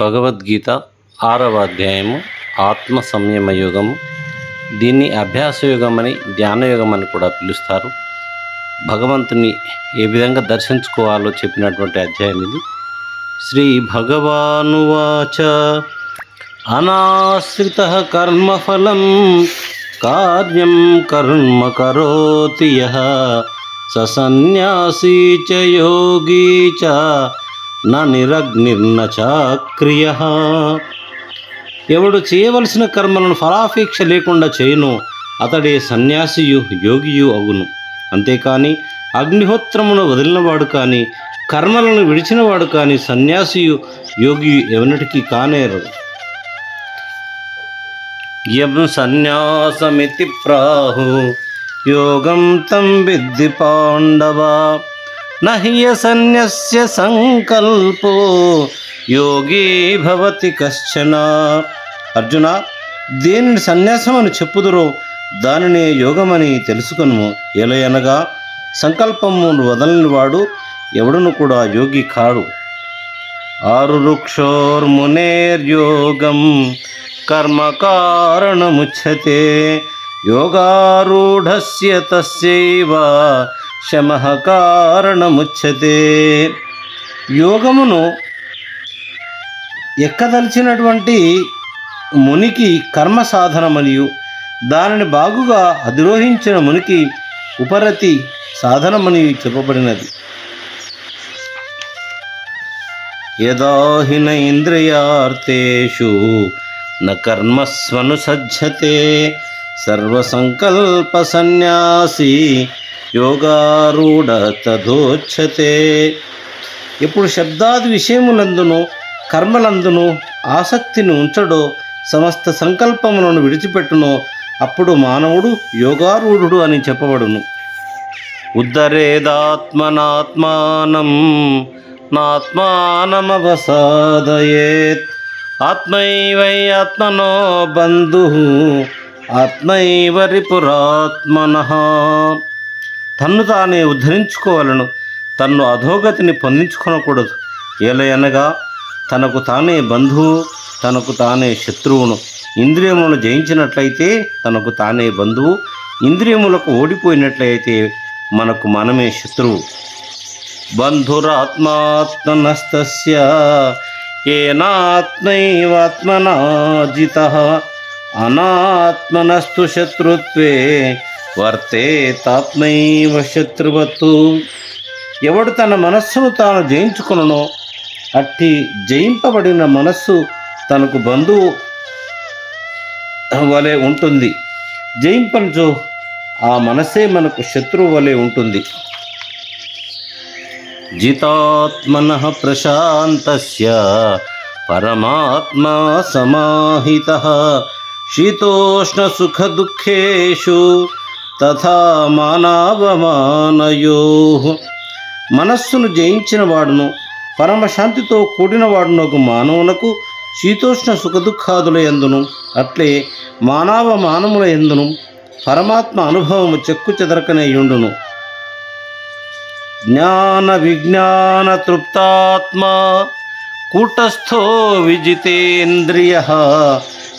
భగవద్గీత ఆరవ అధ్యాయము ఆత్మ సంయమ యోగము దీన్ని అభ్యాస యోగం అని ధ్యాన అని కూడా పిలుస్తారు. భగవంతుని ఏ విధంగా దర్శించుకోవాలో చెప్పినటువంటి అధ్యాయం ఇది. శ్రీ భగవానువాచ అనాశ్రిత కర్మఫలం కార్యం కర్మ కరోతి స సన్యాసీ చ యోగీ చ నా నిరగ్నిర్న చాక్రియ. ఎవడు చేయవలసిన కర్మలను ఫలాపేక్ష లేకుండా చేయను అతడే సన్యాసియు యోగియు అగును అంతేకాని అగ్నిహోత్రమును వదిలినవాడు కానీ కర్మలను విడిచినవాడు కానీ సన్యాసియు యోగియు ఎవనటికి కానేరు. యం సన్యాసమితి ప్రాహు యోగం తం విద్ది పాండవ. నహ్య సన్యస్య సంకల్పో. యోగి భవతి కశ్చన. అర్జున దేనిని సన్యాసం అని చెప్పుదురో దానిని యోగమని తెలుసుకును ఎలయనగా సంకల్పమును వదలని వాడు ఎవడును కూడా యోగి కాడు. ఆరు వృక్షోర్మునేర్యోగం కర్మ కారణముచ్యతే. యోగారూఢస్య తస్యైవ శమ కారణముచ్చతే యోగమును ఎక్కదలిచినటువంటి మునికి కర్మ సాధనమనియు దానిని బాగుగా అధిరోహించిన మునికి ఉపరతి సాధనమని చెప్పబడినది. యదాహిన న ఇంద్రియార్థేషు న కర్మస్వను సజ్జతే సర్వసంకల్ప సన్యాసి యోగారూఢ తథోచ్యతే ఇప్పుడు శబ్దాది విషయములందును కర్మలందును ఆసక్తిని ఉంచడో సమస్త సంకల్పములను విడిచిపెట్టునో అప్పుడు మానవుడు యోగారూఢుడు అని చెప్పబడును. ఉద్ధరేదాత్మనాత్మానం నాత్మానమవసాదయేత్. ఆత్మైవై ఆత్మనో బంధు ఆత్మైవరి రిపురాత్మన. తన్ను తానే ఉద్ధరించుకోవాలను తన్ను అధోగతిని పొందించుకొనకూడదు. ఏలయనగా తనకు తానే బంధువు తనకు తానే శత్రువును. ఇంద్రియములను జయించినట్లయితే తనకు తానే బంధువు ఇంద్రియములకు ఓడిపోయినట్లయితే మనకు మనమే శత్రువు. బంధురాత్మాత్మనస్తస్య ఏనాత్మైవాత్మనాజిత అనాత్మనస్తు శత్రుత్వే వర్తేతాత్మైవ శత్రువత్తు. ఎవడు తన మనస్సును తాను జయించుకుననో అట్టి జయింపబడిన మనస్సు తనకు బంధువు వలె ఉంటుంది. జయింపంచో ఆ మనసే మనకు శత్రువు వలె ఉంటుంది. జితాత్మన ప్రశాంతస్య పరమాత్మా సమాహిత. శీతోష్ణ సుఖ దుఃఖేషు తథా మానవమానయో. మనస్సును జయించిన వాడును పరమశాంతితో కూడినవాడును ఒక మానవునకు శీతోష్ణ సుఖదుఖాదుల ఎందును అట్లే మానవమానముల ఎందును పరమాత్మ అనుభవము చెక్కు చెదరకనేయుండును జ్ఞాన విజ్ఞాన తృప్తాత్మా కూటస్థో విజితేంద్రియ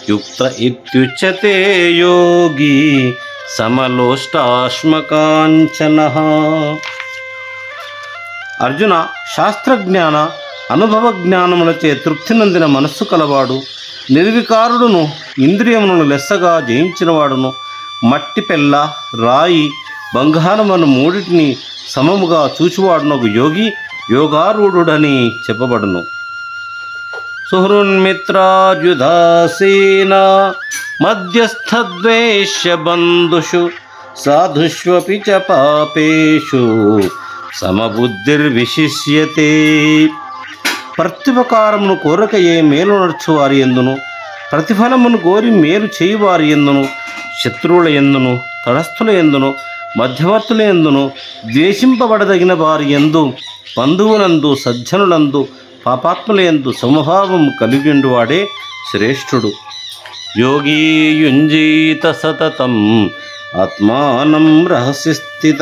యుక్త ఇత్యుచ్యతే యోగి సమలోష్టాశ్మకాంచన. అర్జున శాస్త్రజ్ఞాన అనుభవ జ్ఞానములచే తృప్తి నందిన మనస్సు కలవాడు నిర్వికారుడును ఇంద్రియములను లెస్సగా జయించినవాడును మట్టి పెళ్ళ రాయి బంగారమను మూడిటిని సమముగా చూచువాడునొక యోగి యోగారూఢుడని చెప్పబడును. సుహృన్మిత్రాజుదాసీన మధ్యస్థద్వేష్య బంధుషు సాధుష్వపి చ పాపేషు సమబుద్ధిర్విశిష్యతే ప్రత్యుపకారమును కోరకయే మేలు నడుచువారి ఎందును ప్రతిఫలమును కోరి మేలు చేయువారి ఎందును శత్రువుల ఎందును తడస్థుల ఎందును మధ్యవర్తుల ఎందును ద్వేషింపబడదగిన వారి ఎందు బంధువులందు సజ్జనులందు పాపాత్ములందు సమభావము కలిగిండు వాడే శ్రేష్ఠుడు. యోగీయుంజీత సతతం ఆత్మానం రహస్య స్థిత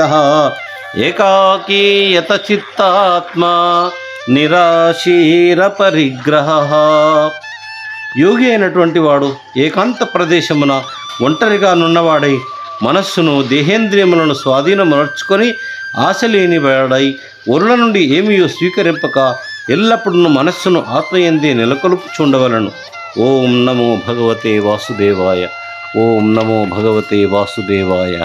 ఏకాకీయత చిత్తాత్మా నిరాశీర పరిగ్రహ. యోగి అయినటువంటి వాడు ఏకాంత ప్రదేశమున ఒంటరిగా నున్నవాడై మనస్సును దేహేంద్రియములను స్వాధీనమర్చుకొని ఆశ లేని వాడై ఒరుల నుండి ఏమీయో స్వీకరింపక ఎల్లప్పుడూ మనస్సును ఆత్మయందే నెలకొల్పుచుండవలను. ఓం నమో భగవతే వాసుదేవాయ. ఓం నమో భగవతే వాసుదేవాయ.